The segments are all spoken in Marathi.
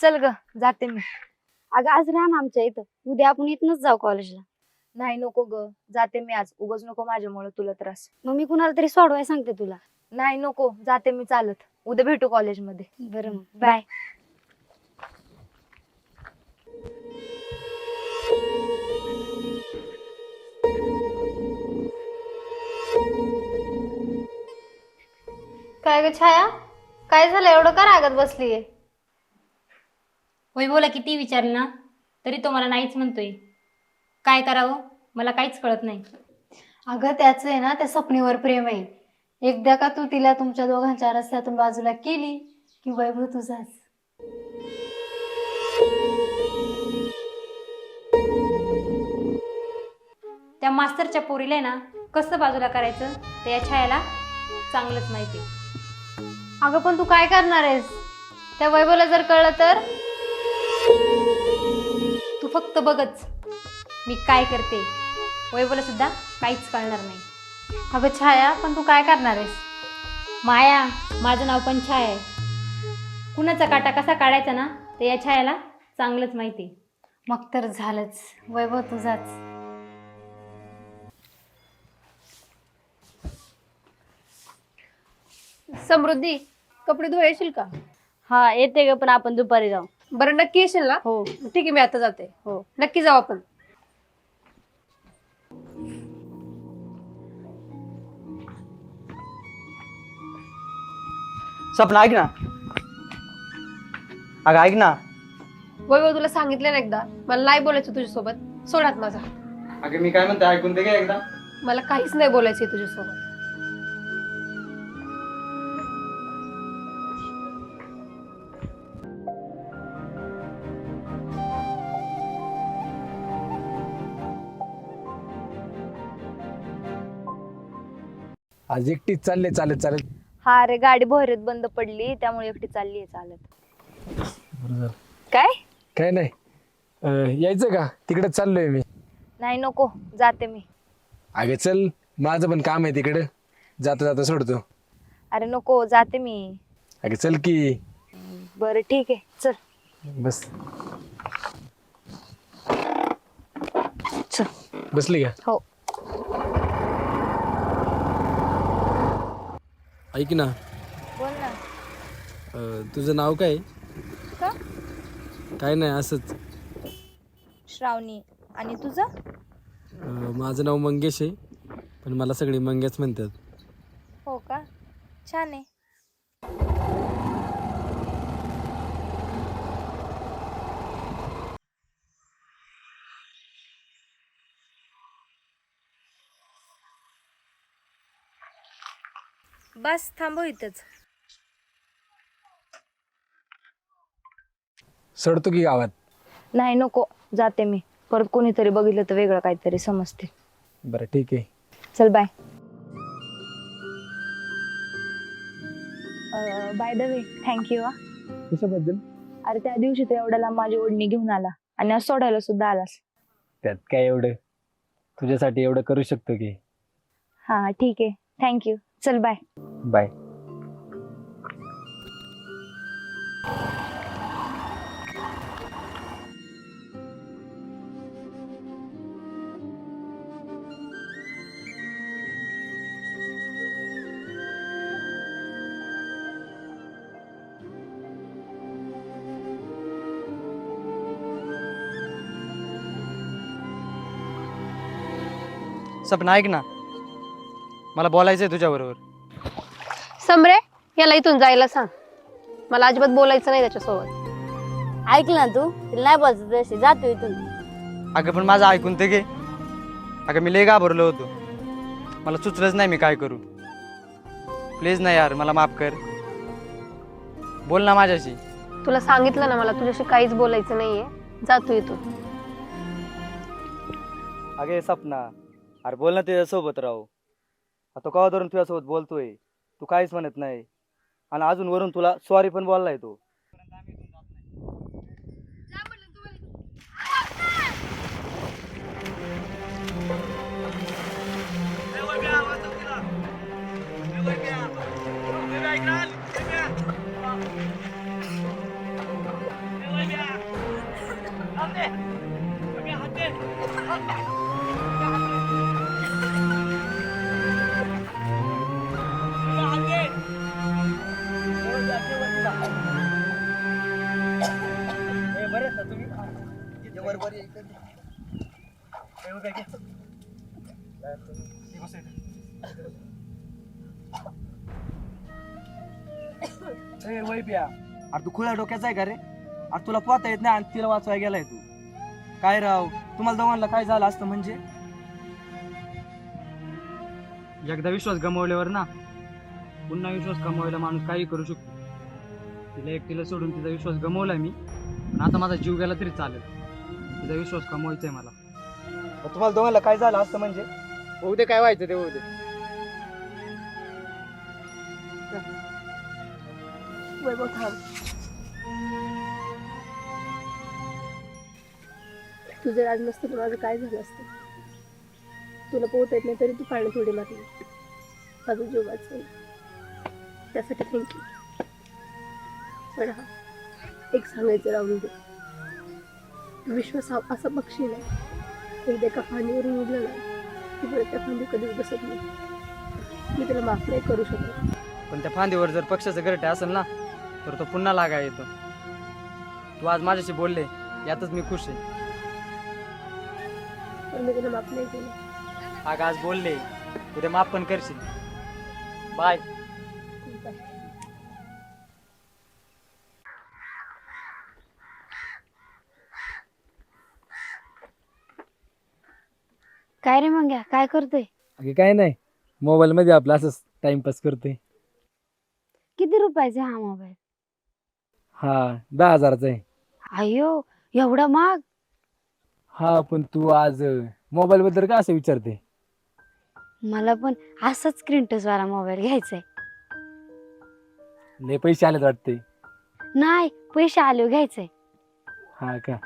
चल ग जाते मी. अगं आज राहा ना आमच्या इथं. उद्या आपण इथनच जाऊ कॉलेजला. नाही नको ग जाते मी आज. उगाच नको माझ्यामुळे तुला त्रास. मग मी कुणाला तरी सोडवाय सांगते तुला. नाही नको जाते मी चालत. उद्या भेटू कॉलेजमध्ये. बरं मग. बाय. काय ग छाया? काय झालं? एवढं का रागत बसलीये? वैभवला किती विचारलं ना तरी तो मला नाहीच म्हणतोय. काय करावं? मला काहीच कळत नाही. अगं त्याचं आहे ना त्या स्वप्नीवर प्रेम आहे. एकदा का तू तिला तुमच्या दोघांच्या रस्त्यातून बाजूला केली की वैभव तुझाच? त्या मास्तरच्या पोरीला आहे ना कसं बाजूला करायचं? ते या छायाला चांगलंच माहिती अगं पण तू काय करणार आहेस? त्या वैभवला जर कळलं तर? तू फक्त बघच. मी काय करते? वैभवला सुद्धा काहीच कळणार नाही. अगं छाया पण तू काय करणार आहेस? माया माझं नाव पण छाया आहे. कुणाचा काटा कसा काढायचा ना ते या छायाला चांगलंच माहिती मग तर झालंच. वैभव तुझाच समृद्धी कपडे धुवा येशील का? हा येते ग पण आपण दुपारी जाऊ. बरं नक्की येशील ना? हो. ठीक आहे मी आता जाते. हो. नक्की जाऊ आपण. सपना ऐक ना. अगं ऐक ना. वैभव तुला सांगितलं ना एकदा. मला नाही बोलायचं तुझ्यासोबत. सोडात माझा. अगं मी काय म्हणते ऐकून ते काय एकदा. मला काहीच नाही बोलायचं तुझ्यासोबत. आज एकटीच चालले चालत चालत. हा अरे गाडी बहरेत बंद पडली त्यामुळे एकटी चालली आहे चालत. काय? काय नाही. अं, यायचं का? तिकडे चाललोय मी. नाही नको. जाते मी. अगं चल माझं पण काम आहे तिकडं. जाता जाता सोडतो. अरे नको जाते मी. अगं चल की. बरं ठीक आहे. चल. बस. चल. बसली का? हो. ऐक ना. बोल ना. अं, तुझं नाव काय? का? काय नाही असंच. श्रावणी. आणि तुझं? अं, माझं नाव मंगेश आहे पण मला सगळे मंग्याच म्हणतात. हो का? छान आहे. बस थांबव इथंच. सोडतो की गावात? नाही नको. जाते मी. परत कोणीतरी बघितलं तर वेगळं काहीतरी समजते. बरं ठीक आहे. चल bye. By the way thank you हा. कशाबद्दल? अरे त्या दिवशी तू एवढ्या लांब माझी ओढणी घेऊन आला आणि आज सोडायला सुद्धा आलास. त्यात काय एवढं? तुझ्यासाठी एवढं करू शकतो की? हा ठीक आहे. थँक्यू चल बाय बाय सपना ऐक ना? मला बोलायचं आहे तुझ्याबरोबर समरे याला इथून जायला सांग. मला अजिबात बोलायचं नाही त्याच्यासोबत. ऐक ना तू तिला नाही बोलत तशी जातो इथून. अगं पण माझं ऐकून ते घे. अगं मी लय घाबरलो होतो. मला सुचलंच नाही मी काय करू. प्लीज ना यार मला माफ कर. बोल ना माझ्याशी. तुला सांगितलं ना मला तुझ्याशी काहीच बोलायचं नाहीये. जातो इथून. अगे सपना. अरे बोल ना तुझ्यासोबत राहू. आता कवा धरून तुझ्यासोबत बोलतोय. तू काहीच म्हणत नाही. आणि अजून वरून तुला सॉरी पण बोललाय तो. अरे तू खुल्या डोक्याचा आहे का रे? अरे तुला पोहता येत नाही आणि तिला वाचवाय गेलाय तू. काय राव तुम्हाला दोघांना काय झालं असतं म्हणजे? एकदा विश्वास गमावल्यावर ना पुन्हा विश्वास गमावायला माणूस काही करू शकतो. तिला एकटीला सोडून तिचा विश्वास गमावला मी. पण आता माझा जीव गेला तरी चालेल. तिचा विश्वास कमवायचा आहे मला. मग तुम्हाला दोघांना काय झालं असतं म्हणजे? होऊ दे काय व्हायचं ते होऊ दे. वैभव थांब तू जर आज नसतं तर माझं काय झालं असतं? तुला पोहता येत नाही तरी तू पाण्यात थोडी मारली माझा जीव वाचवला. त्यासाठी थँक्यू पण हा एक सांगायचं राहून दे. विश्वास हा असा पक्षी नाही. एकदा एका फांदीवरून उडला ना की परत त्या फांदी कधीच बसत नाही. मी त्याला माफ नाही करू शकत. पण त्या फांदीवर जर पक्षाचं घरटे असेल ना तर तो पुन्हा लागाय येतो. तू आज माझ्याशी बोलले यातच मी खुश आहे. पण मी त्याला माफ नाही केलं. अगं आज बोलले उद्या माफ पण करशील. बाय काय रे मग काय करतोय? अगे काय नाही. मोबाईल मध्ये आपला असंच टाइमपास करतोय. किती रुपयाचा हा मोबाईल हा दहा हजाराचा आहे. अयो एवढा महाग? हा पण तू आज मोबाईल बद्दल का असं विचारते? मला पण असाच स्क्रीन टच वाला मोबाईल घ्यायचा आहे. लय पैसे आलेत वाटते नाही पैसे आले घ्यायचंय हा का?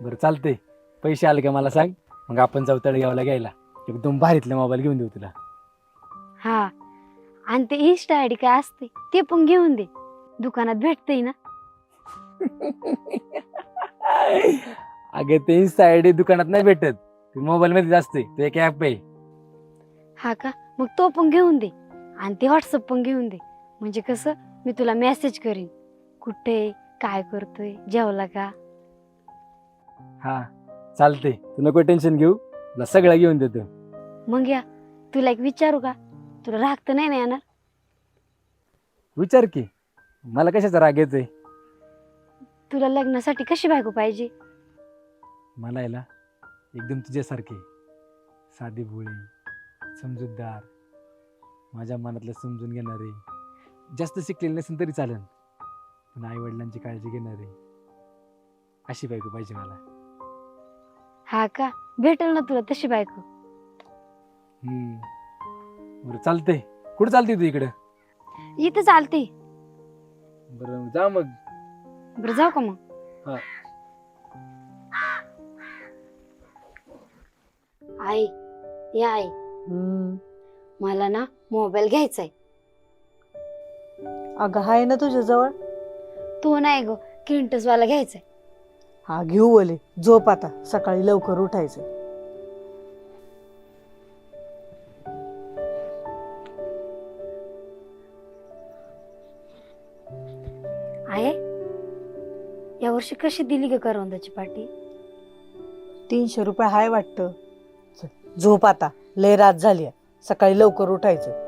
बरं चालतंय. पैसे आले का मला सांग? मग आपण जाऊ तळगावला घ्यायला. एकदम भारीतले मोबाईल घेऊन देऊ तुला. हा. आणि ते इन्स्टा आयडी काय असते ते पण घेऊन दे. दुकानात भेटतंय ना. अगे ते इन्स्टा आयडी दुकानात नाही भेटत. ते मोबाईल मध्ये असते ते एक ऍप आहे. हा का? मग तो पण घेऊन दे. आणि ते व्हॉट्सअप पण घेऊन दे. म्हणजे कसं मी तुला मेसेज करीन. कुठे काय करतोय? जेवला का? हा. चालते तू नको टेन्शन घेऊ. तुला सगळं घेऊन देतो. मग या. तुला एक विचारू का? तुला राग तर नाही ना येणार? विचार की. मला कशाचा राग येतोय? तुला लग्नासाठी कशी बायको पाहिजे? मला याला एकदम तुझ्यासारखे. साधी भोळी समजूतदार माझ्या मनातलं समजून घेणारे. जास्त शिकलेले नसेल तरी चालेल. पण आई वडिलांची काळजी घेणारे. अशी बायको पाहिजे मला. हा का? भेटेल ना तुला तशी बायको. हम्म. बरं चालते कुठं चालते तू इकडं? इथं चालते बरं जा मग. बरं जाऊ का मग? हा. आई या आई. मला ना मोबाईल घ्यायचा आहे अगं हाय ना तुझ्या जवळ तो नाही ग किंटस वाला घ्यायचा आहे हा घेऊ बोले झोप आता. सकाळी लवकर उठायचं. आहे यावर्षी कशी दिली ग करवंदाची पाटी? तीनशे रुपये हाय वाटतं. झोप आता. लय रात झाली सकाळी लवकर उठायचं.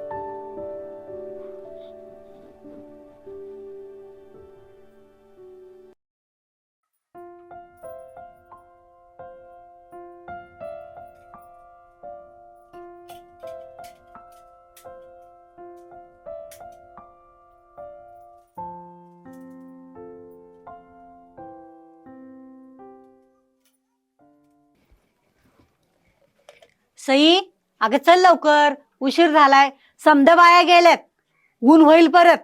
सई अगं चल लवकर. उशीर झालाय. समद बाया गेल्यात. ऊन होईल परत.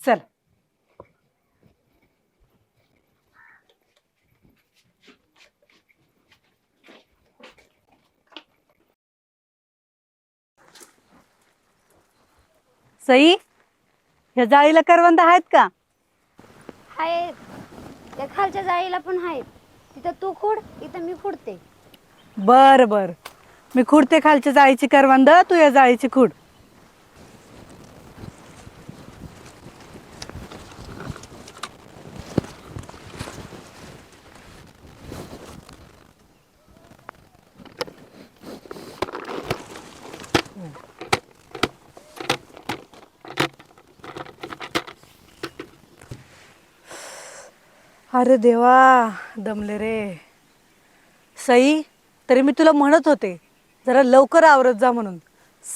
चल. सई ह्या जाळीला करवंद आहेत का? हाय त्या खालच्या जाळीला पण आहेत. तिथं तू खुड इथं मी खुडते. बर बर. मी खुडते खालच्या जाळीची करवंद तू या जाळीची खुड. अरे देवा दमले रे. सई तरी मी तुला म्हणत होते जरा लवकर आवरत जा म्हणून.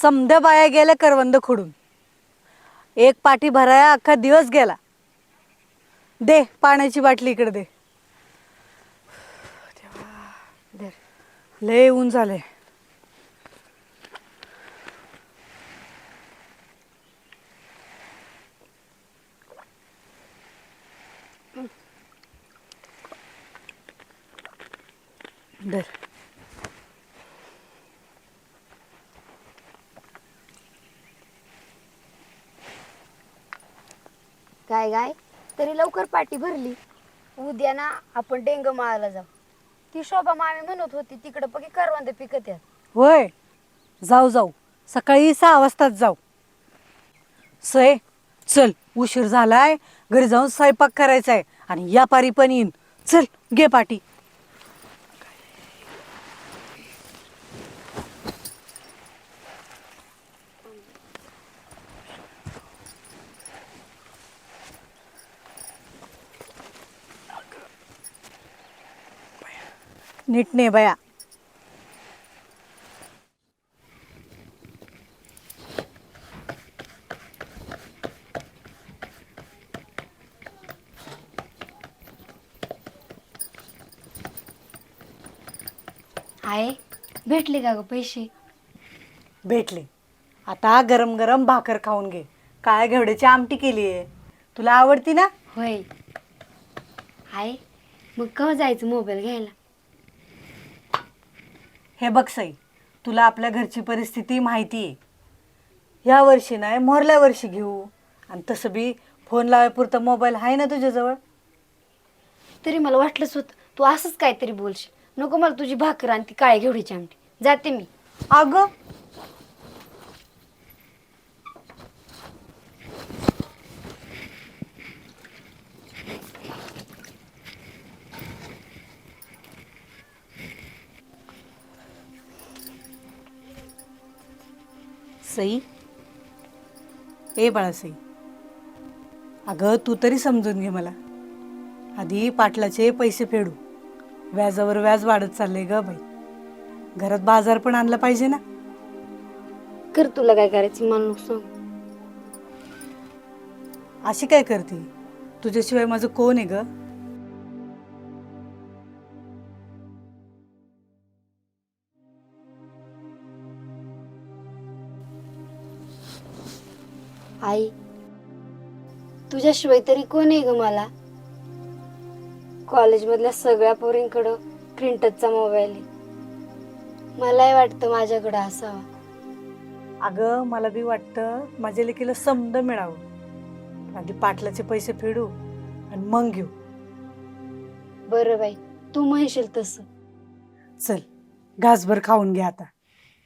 समध्या बाया गेल्या करवंद खोडून. एक पाठी भराया अख्खा दिवस गेला. दे पाण्याची बाटली इकडे दे. देवा. लय ऊन झाले काय काय तरी लवकर पाठी भरली. उद्या ना आपण डेंग माळायला जाऊ. ती शोभा मामी म्हणत होती तिकडं बघी करवंद पिकत आहेत. होय. जाऊ जाऊ. सकाळी सहा वाजताच जाऊ. सय चल. उशीर झालाय. घरी जाऊन स्वयंपाक करायचा आहे आणि या पारी पण येईन. चल घे पाटी. नीट ने बया. आहे भेटले का ग पैसे? भेटले. आता गरम गरम भाकर खाऊन घे. काळ्या घेवड्याची आमटी केली आहे. तुला आवडती ना? होय. आहे मग केव्हा जायचं मोबाईल घ्यायला? हे बघ सई तुला आपल्या घरची परिस्थिती माहिती आहे. या वर्षी नाही मोरल्या वर्षी घेऊ. आणि तसं बी फोन लावायपुरता मोबाईल आहे ना तुझ्याजवळ? तरी मला वाटलंच होतं तू असंच काहीतरी बोलशील. नको मला तुझी भाकर आणि ती काळ्या घेवडीची आमटी जाते मी. अगं सई ए बाळा सई अगं तू तरी समजून घे मला. आधी पाटलाचे पैसे फेडू. व्याजावर व्याज वाढत चाललंय ग बाई. घरात बाजार पण आणला पाहिजे ना. कर तुला काय करायचं मला नको सांग अशी काय करते? तुझ्याशिवाय माझं कोण आहे ग? आई तुझ्याशिवाय तरी कोण आहे ग मला? कॉलेजमधल्या सगळ्या पोरींकडं प्रिंटरचा मोबाईल आहे. मलाही वाटतं माझ्याकडं असावा. अगं मला बी वाटतं माझ्या लेकीला समद मिळावं. आधी पाटलाचे पैसे फेडू आणि मग घेऊ. बरं बाई तू म्हणशील तसं. चल घासभर खाऊन घे आता.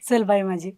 चल बाई माझी.